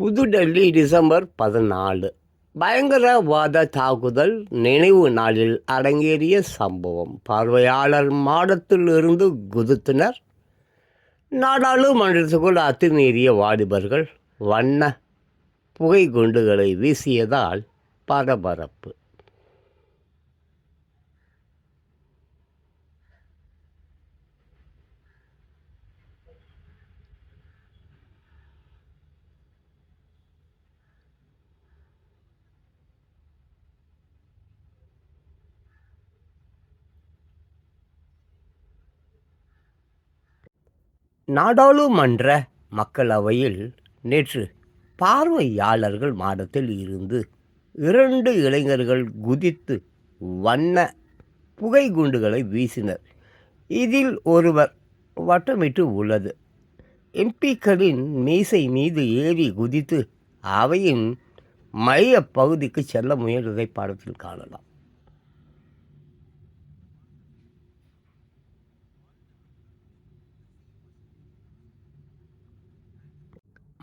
புதுடெல்லி December பதினாலு. பயங்கரவாத தாக்குதல் நினைவு நாளில் அரங்கேறிய சம்பவம். பார்வையாளர் மாடத்தில் இருந்து குதித்தனர். நாடாளுமன்றத்துக்குள் அத்துமீறிய வாலிபர்கள் வண்ண புகை குண்டுகளை வீசியதால் பரபரப்பு. நாடாளுமன்ற மக்களவையில் நேற்று பார்வையாளர்கள் மாடத்தில் இருந்து இரண்டு இளைஞர்கள் குதித்து வண்ண புகை குண்டுகளை வீசினர். இதில் ஒருவர் வட்டமிட்டு உள்ளது. எம்பிக்களின் மீசை மீது ஏறி குதித்து அவையின் மைய பகுதிக்கு செல்ல முயன்றதை படத்தில் காணலாம்.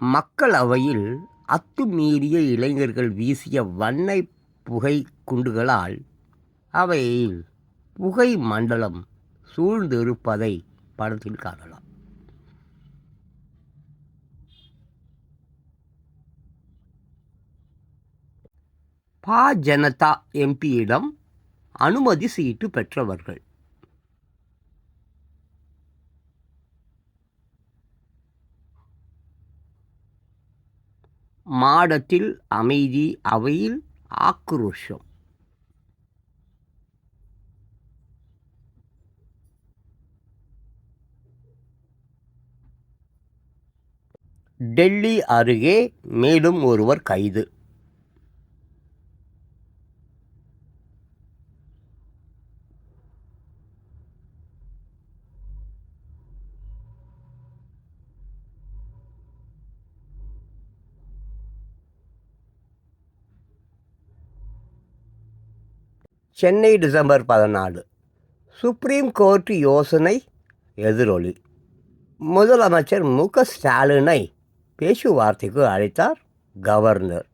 மக்களவையில் அத்துமீறிய இளைஞர்கள் வீசிய வண்ணை புகை குண்டுகளால் அவையில் புகை மண்டலம் சூழ்ந்திருப்பதை படத்தில் காணலாம். பா. ஜனதா எம்பியிடம் அனுமதி சீட்டு பெற்றவர்கள். மாடத்தில் அமைதி அவையில் ஆக்ரோஷம். டெல்லி அருகே மேலும் ஒருவர் கைது. சென்னை டிசம்பர் பதினாலு. சுப்ரீம் கோர்ட் யோசனை எதிரொலி. முதலமைச்சர் மு. க. ஸ்டாலினை பேச்சுவார்த்தைக்கு அழைத்தார் கவர்னர்.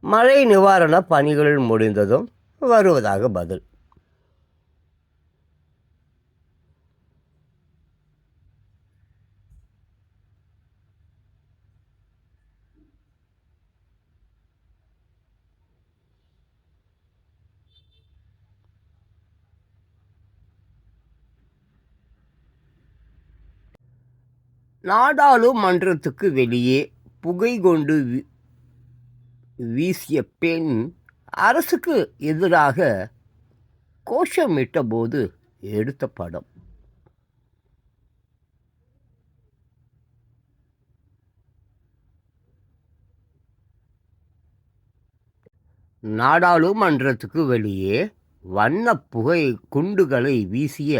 மழை நிவாரண பணிகள் முடிந்ததும் வருவதாக பதில். நாடாளுமன்றத்துக்கு வெளியே புகை கொண்டு வீ- வீசிய பெண் அரசுக்கு எதிராக கோஷமிட்ட போது எடுத்த படம். நாடாளுமன்றத்துக்கு வெளியே வண்ண புகை குண்டுகளை வீசிய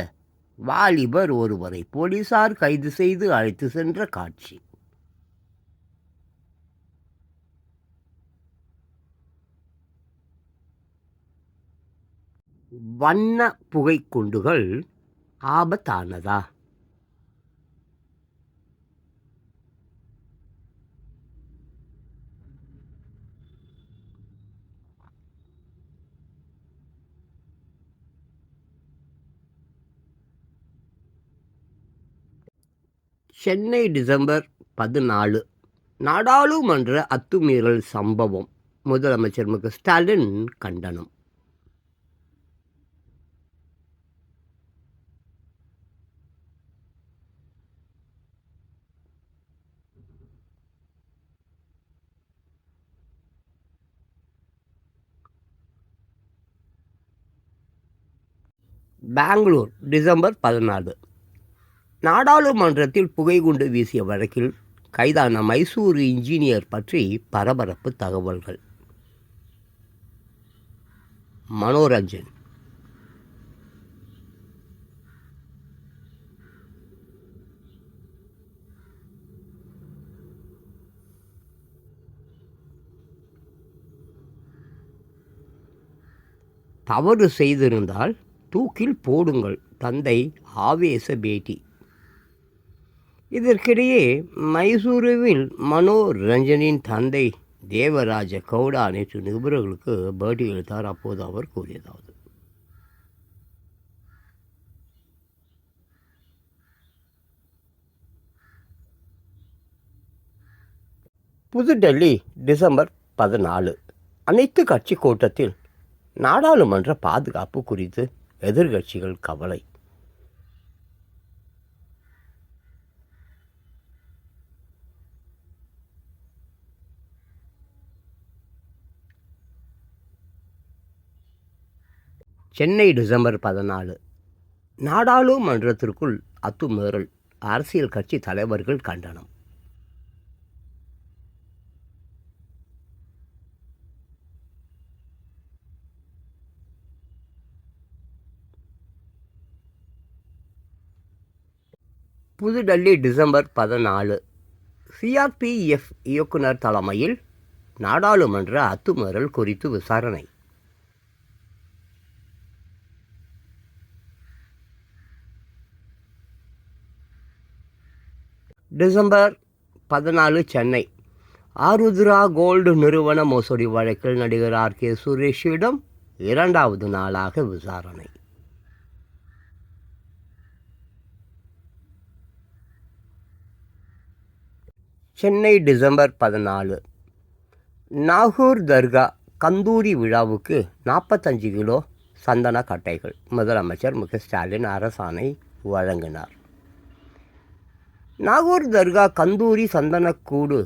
வாலிபர் ஒருவரை போலீசார் கைது செய்து அழைத்து சென்ற காட்சி. வண்ண புகை குண்டுகள் ஆபத்தானதா? சென்னை டிசம்பர் பதினாலு நாடாளுமன்ற அத்துமீறல் சம்பவம். முதலமைச்சர் மு. ஸ்டாலின் கண்டனம். பெங்களூர் டிசம்பர் பதினாலு. நாடாளுமன்றத்தில் புகைகுண்டு வீசிய வழக்கில் கைதான மைசூர் இன்ஜினியர் பற்றி பரபரப்பு தகவல்கள். மனோரஞ்சன். தவறு செய்திருந்தால் தூக்கில் போடுங்கள் தந்தை ஆவேச பேட்டி. இதற்கிடையே மைசூருவில் மனோரஞ்சனின் தந்தை தேவராஜ கவுடா நேற்று நிபுணர்களுக்கு பேட்டி அளித்தார். அப்போது அவர் கூறியதாவது புதுடெல்லி டிசம்பர் பதினாலு அனைத்து கட்சி கூட்டத்தில் நாடாளுமன்ற பாதுகாப்பு குறித்து எதிர்கட்சிகள் கவலை. சென்னை டிசம்பர் பதினாலு. நாடாளுமன்றத்திற்குள் அத்துமீறல். அரசியல் கட்சி தலைவர்கள் கண்டனம். புதுடெல்லி டிசம்பர் பதினாலு. சிஆர்பிஎஃப் இயக்குனர் தலைமையில் நாடாளுமன்ற அத்துமீறல் குறித்து விசாரணை. டிசம்பர் பதினாலு சென்னை. ஆருத்ரா கோல்டு நிறுவன மோசடி வழக்கில் நடிகர் ஆர். கே. சுரேஷிடம் இரண்டாவது நாளாக விசாரணை. சென்னை டிசம்பர் பதினாலு. நாகூர் தர்கா கந்தூரி விழாவுக்கு நாற்பத்தஞ்சு கிலோ சந்தன கட்டைகள். முதலமைச்சர் மு க ஸ்டாலின் அரசாணை வழங்கினார். நாகூர் தர்கா கந்தூரி சந்தனக்கூடு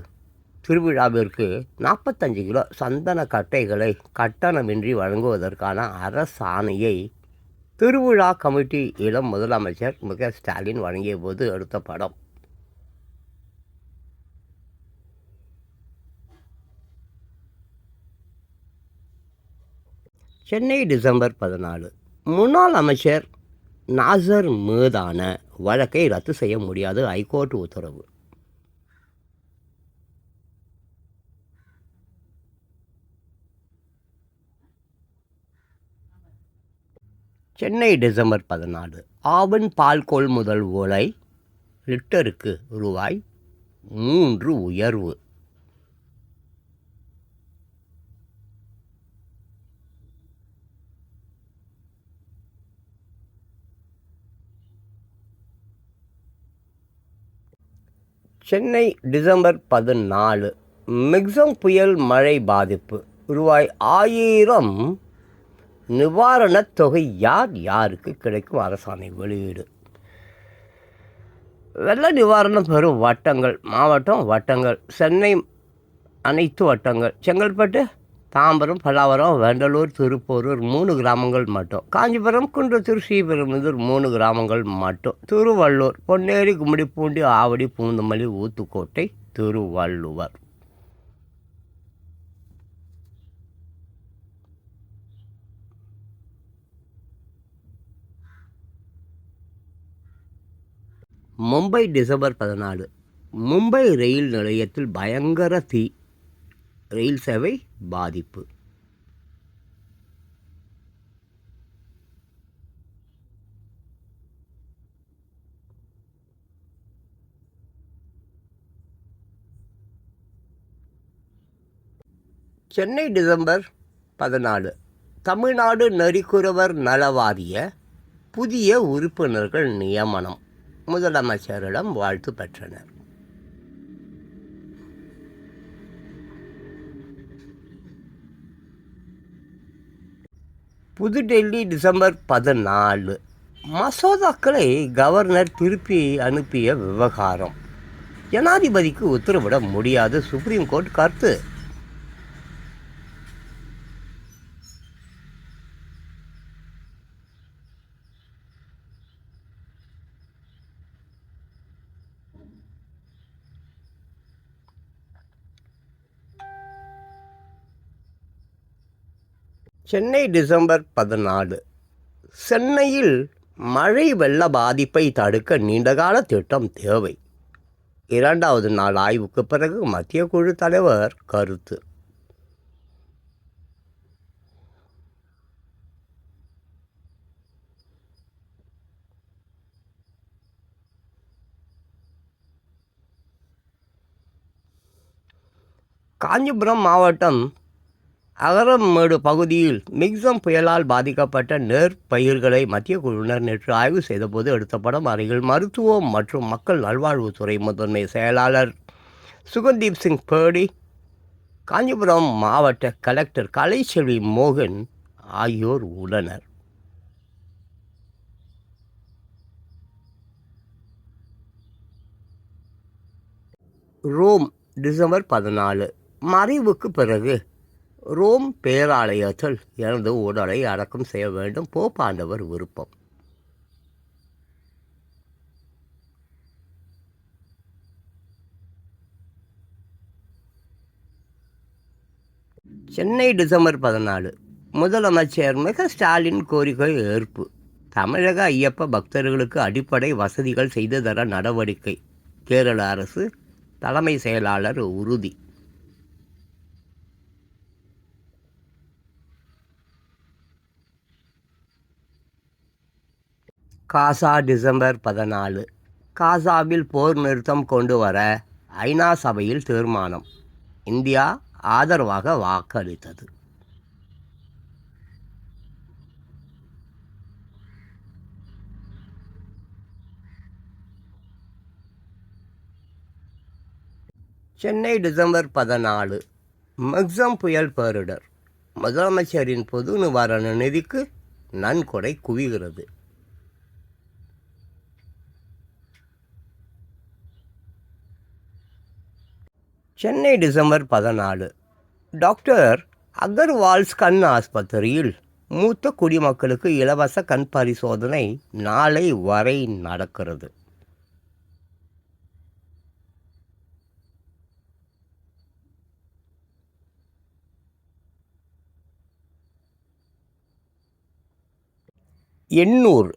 திருவிழாவிற்கு நாற்பத்தஞ்சு கிலோ சந்தன கட்டைகளை கட்டணமின்றி வழங்குவதற்கான அரசாணையை திருவிழா கமிட்டி இளம் முதலமைச்சர் மு க ஸ்டாலின் வழங்கிய போது எடுத்த படம். சென்னை டிசம்பர் பதினாலு முன்னாள் அமைச்சர் நாசர் மீதான வழக்கை ரத்து செய்ய முடியாது. ஐகோர்ட் உத்தரவு. சென்னை டிசம்பர் பதினாலு. ஆவன் பால் கொள்முதல் விலை லிட்டருக்கு ரூபாய் மூன்று உயர்வு. சென்னை டிசம்பர் பதினாலு மிக்சம் புயல் மழை பாதிப்பு. ரூபாய் ஆயிரம் நிவாரணத் தொகை யார் யாருக்கு கிடைக்கும்? அரசாணை வெளியீடு. வெள்ள நிவாரணம் பெறும் வட்டங்கள் மாவட்டம் வட்டங்கள் சென்னை அனைத்து வட்டங்கள். செங்கல்பட்டு தாம்பரம் பல்லாவரம் வெண்டலூர் திருப்போரூர் மூணு கிராமங்கள் மட்டும். காஞ்சிபுரம் குன்றத்தூர் ஸ்ரீபெரும்புதூர் மூணு கிராமங்கள் மட்டும். திருவள்ளூர் பொன்னேரி கும்மிடிப்பூண்டி ஆவடி பூந்தமல்லி ஊத்துக்கோட்டை திருவள்ளுவர். மும்பை டிசம்பர் பதினாலு. மும்பை ரயில் நிலையத்தில் பயங்கர தீ. ரயில் சேவை பாதிப்பு. சென்னை டிசம்பர் பதினாலு. தமிழ்நாடு நரிக்குறவர் நலவாரிய புதிய உறுப்பினர்கள் நியமனம். முதலமைச்சரிடம் வாழ்த்து பெற்றனர். புதுடெல்லி டிசம்பர் பதினாலு. மசோதாக்களை கவர்னர் திருப்பி அனுப்பிய விவகாரம். ஜனாதிபதிக்கு உத்தரவிட முடியாது சுப்ரீம் கோர்ட் கருத்து. சென்னை டிசம்பர் பதினாலு. சென்னையில் மழை வெள்ள பாதிப்பை தடுக்க நீண்டகால திட்டம் தேவை. இரண்டாவது நாள் ஆய்வுக்கு பிறகு மத்திய குழு தலைவர் கருத்து. காஞ்சிபுரம் மாவட்டம் அகரம்மேடு பகுதியில் மிக்சம் புயலால் பாதிக்கப்பட்ட நெற்பயிர்களை மத்திய குழுவினர் நேற்று ஆய்வு செய்தபோது எடுத்த படம் அருகில் மருத்துவம் மற்றும் மக்கள் நல்வாழ்வுத்துறை முதன்மை செயலாளர் சுகந்தீப் சிங் பேடி காஞ்சிபுரம் மாவட்ட கலெக்டர் கலைச்செல்வி மோகன் ஆகியோர் உள்ளனர். ரோம் டிசம்பர் பதினாலு மறைவுக்கு பிறகு ரோம் பேராலயத்தில் எனது உடலை அடக்கம் செய்ய வேண்டும். போப்பாண்டவர் விருப்பம். சென்னை டிசம்பர் பதினாலு. முதலமைச்சர் மிக ஸ்டாலின் கோரிக்கை ஏற்பு. தமிழக ஐயப்ப பக்தர்களுக்கு அடிப்படை வசதிகள் செய்து தர நடவடிக்கை. கேரள அரசு தலைமை செயலாளர் உறுதி. காசா டிசம்பர் பதினாலு. காசாவில் போர் நிறுத்தம் கொண்டு வர ஐநா சபையில் தீர்மானம். இந்தியா ஆதரவாக வாக்களித்தது. சென்னை டிசம்பர் பதினாலு. மக்சம் புயல் பேரிடர். முதலமைச்சரின் பொது நிவாரண நிதிக்கு நன்கொடை குவிகிறது. சென்னை டிசம்பர் பதினாலு. டாக்டர் அகர்வால்ஸ் கண் ஆஸ்பத்திரியில் மூத்த குடிமக்களுக்கு இலவச கண் பரிசோதனை நாளை வரை நடக்கிறது. எண்ணூர்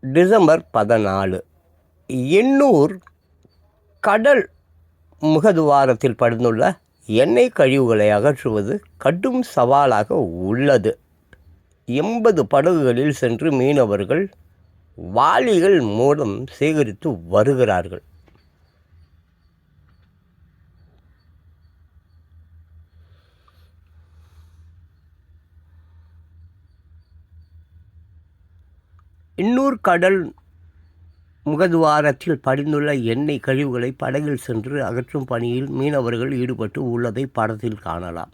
டிசம்பர் பதினாலு. எண்ணூர் கடல் முகதுவாரத்தில் படுந்துள்ள எண்ணெய் கழிவுகளை அகற்றுவது கடும் சவாலாக உள்ளது. எண்பது படகுகளில் சென்று மீனவர்கள் வாளிகள் மூலம் சேகரித்து வருகிறார்கள். இன்னூர் கடல் முகதுவாரத்தில் படிந்துள்ள எண்ணெய் கழிவுகளை படகில் சென்று அகற்றும் பணியில் மீனவர்கள் ஈடுபட்டு உள்ளதை படத்தில் காணலாம்.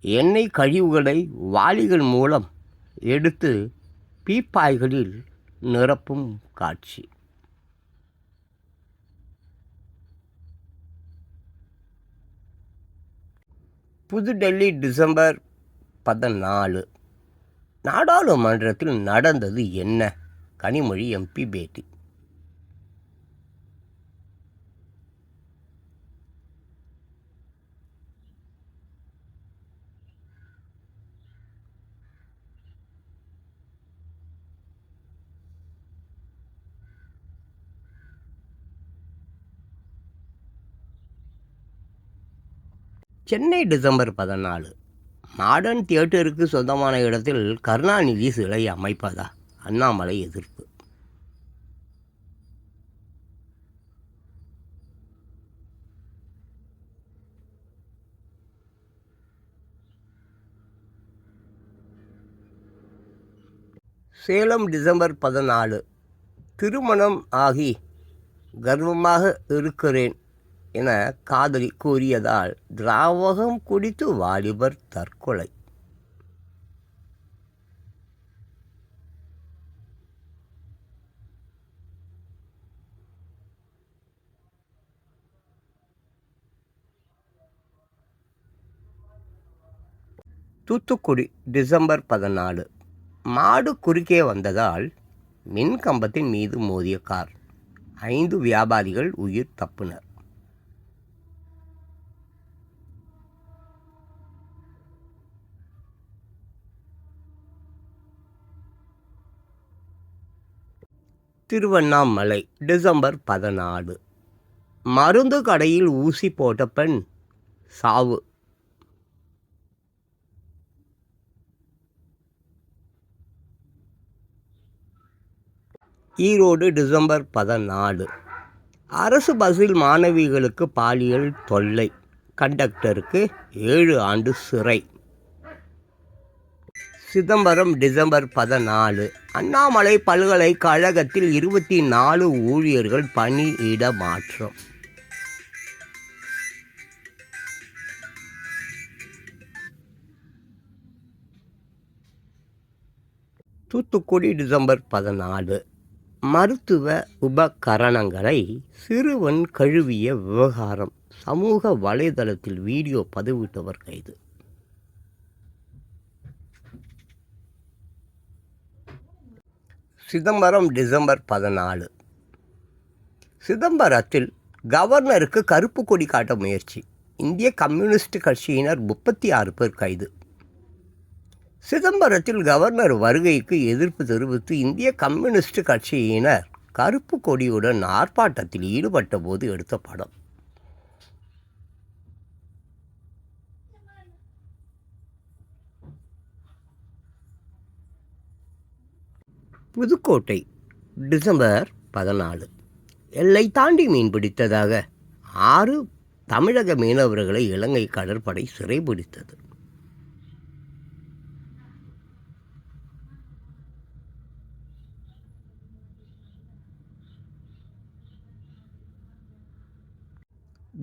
எண்ணெய் கழிவுகளை வாளிகள் மூலம் எடுத்து பீப்பாய்களில் நிரப்பும் காட்சி. புதுடெல்லி டிசம்பர் பதினாலு. நாடாளுமன்றத்தில் நடந்தது என்ன? கனிமொழி எம்பி பேட்டி. சென்னை டிசம்பர் பதினாலு. மாடர்ன் தியேட்டருக்கு சொந்தமான இடத்தில் கருணாநிதி சிலை அமைப்பதா? அண்ணாமலை எதிர்ப்பு. சேலம் டிசம்பர் பதினாலு. திருமணம் ஆகி கர்வமாக இருக்கிறேன். என காதலி கூறியதால் திராவகம் குடித்து வாலிபர் தற்கொலை. தூத்துக்குடி டிசம்பர் பதினாலு. மாடு குறுக்கே வந்ததால் மின் கம்பத்தின் மீது மோதிய கார். ஐந்து வியாபாரிகள் உயிர் தப்பினர். திருவண்ணாமலை டிசம்பர் பதினாலு. மருந்து கடையில் ஊசி போட்ட பெண் சாவு. ஈரோடு டிசம்பர் பதினாலு. அரசு பஸ்ஸில் மாணவிகளுக்கு பாலியல் தொல்லை. கண்டக்டருக்கு ஏழு ஆண்டு சிறை. சிதம்பரம் டிசம்பர் பதினாலு. அண்ணாமலை பல்கலைக்கழகத்தில் இருபத்தி நாலு ஊழியர்கள் பணியிட மாற்றம். தூத்துக்குடி டிசம்பர் பதினாலு. மருத்துவ உபகரணங்களை சிறுவன் கழுவிய விவகாரம். சமூக வலைதளத்தில் வீடியோ பதிவிட்டவர் கைது. சிதம்பரம் டிசம்பர் பதினாலு. சிதம்பரத்தில் கவர்னருக்கு கருப்பு கொடி காட்ட முயற்சி. இந்திய கம்யூனிஸ்ட் கட்சியினர் முப்பத்தி ஆறு பேர் கைது. சிதம்பரத்தில் கவர்னர் வருகைக்கு எதிர்ப்பு தெரிவித்து இந்திய கம்யூனிஸ்ட் கட்சியினர் கருப்பு கொடியுடன் ஆர்ப்பாட்டத்தில் ஈடுபட்ட போது எடுத்த படம். புதுக்கோட்டை டிசம்பர் பதினாலு. எல்லை தாண்டி மீன் பிடித்ததாக ஆறு தமிழக மீனவர்களை இலங்கை கடற்படை சிறைபிடித்தது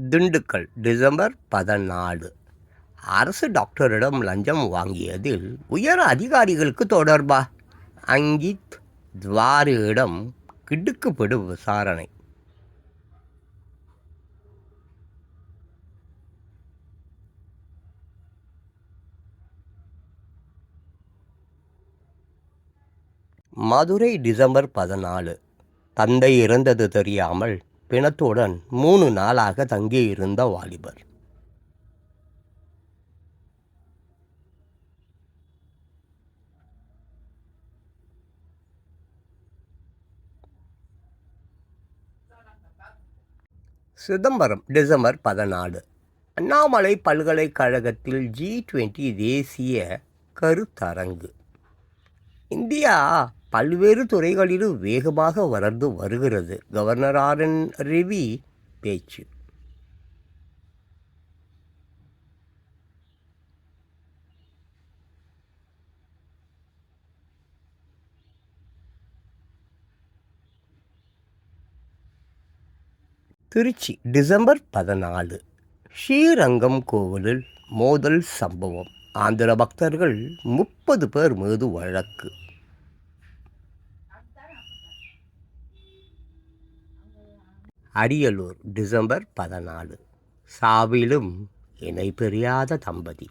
திண்டுக்கல் டிசம்பர் பதினாலு. அரசு டாக்டரிடம் லஞ்சம் வாங்கியதில் உயர் அதிகாரிகளுக்கு தொடர்பா? அங்கித் துவாரியிடம் கிடுக்குப்படு விசாரணை. மதுரை டிசம்பர் பதினாலு. தந்தை இறந்தது தெரியாமல் பிணத்துடன் மூணு நாளாக தங்கியிருந்த வாலிபர். சிதம்பரம் டிசம்பர் பதினாலு. அண்ணாமலை பல்கலைக்கழகத்தில் ஜி டுவெண்ட்டி தேசிய கருத்தரங்கு. இந்தியா பல்வேறு துறைகளிலும் வேகமாக வளர்ந்து வருகிறது. கவர்னர் ஆர் என் ரவி பேச்சு. திருச்சி டிசம்பர் பதினாலு. ஸ்ரீரங்கம் கோவிலில் மோதல் சம்பவம். ஆந்திர பக்தர்கள் முப்பது பேர் மீது வழக்கு. அரியலூர் டிசம்பர் பதினாலு. சாவிலும் இணை பெரியாத தம்பதி.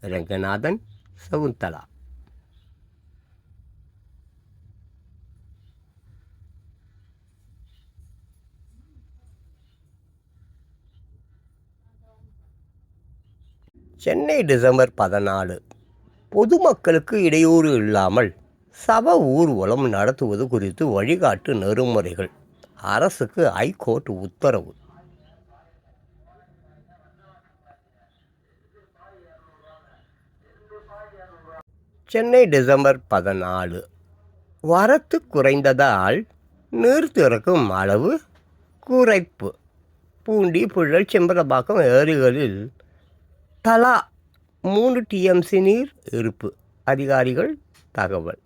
ரங்கநாதன் சகுந்தலா. சென்னை டிசம்பர் பதினாலு. பொதுமக்களுக்கு இடையூறு இல்லாமல் சப ஊர்வலம் நடத்துவது குறித்து வழிகாட்டு நெறிமுறைகள். அரசுக்கு ஐகோர்ட் உத்தரவு. சென்னை டிசம்பர் பதினாலு. வரத்து குறைந்ததால் நீர் திறக்கும் அளவு குறைப்பு. பூண்டி புழல் செம்பரப்பாக்கம் ஏரிகளில் தலா மூணு டிஎம்சி நீர் இருப்பு அதிகாரிகள் தகவல்.